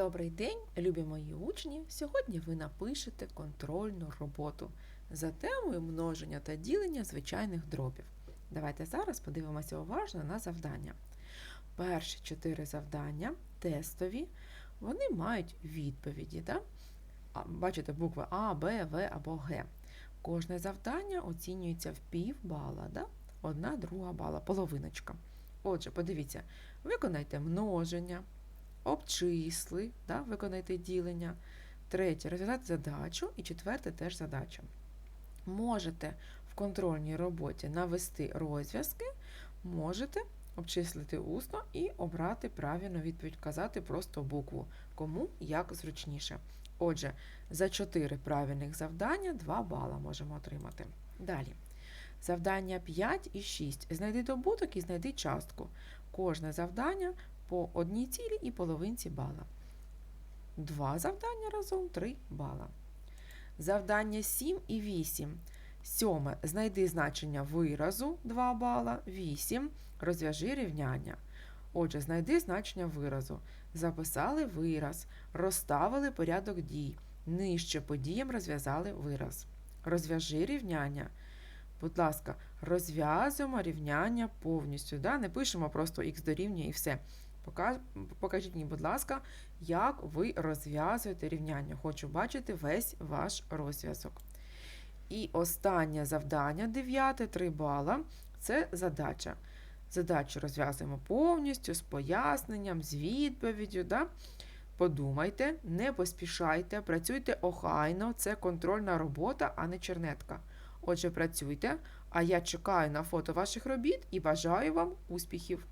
Добрий день, любі мої учні! Сьогодні ви напишете контрольну роботу за темою множення та ділення звичайних дробів. Давайте зараз подивимося уважно на завдання. Перші чотири завдання тестові, вони мають відповіді. Да? Бачите, букви А, Б, В або Г. Кожне завдання оцінюється в пів бала, да? одна друга бала, половиночка. Отже, подивіться, виконайте множення, обчисли, да, виконайте ділення. Третє розв'язати задачу. І четверте теж задача. Можете в контрольній роботі навести розв'язки, можете обчислити усно і обрати правильну відповідь, вказати просто букву, кому як зручніше. Отже, за 4 правильних завдання 2 бала можемо отримати. Далі. Завдання 5 і 6. Знайди добуток і знайди частку. Кожне завдання по одній цілі і половинці бала. Два завдання разом 3 бала. Завдання 7 і 8. Сьоме. Знайди значення виразу 2 бала. 8. Розв'яжи рівняння. Отже, знайди значення виразу. Записали вираз, розставили порядок дій. Нижче по діям розв'язали вираз. Розв'яжи рівняння. Будь ласка, розв'язуємо рівняння повністю. Да? Не пишемо просто х дорівнює і все. Пока- Покажіть мені, будь ласка, як ви розв'язуєте рівняння. Хочу бачити весь ваш розв'язок. І останнє завдання, дев'яте, 3 бала, це задача. Задачу розв'язуємо повністю з поясненням, з відповіддю. Да? Подумайте, не поспішайте, працюйте охайно, це контрольна робота, а не чернетка. Отже, працюйте, а я чекаю на фото ваших робіт і бажаю вам успіхів!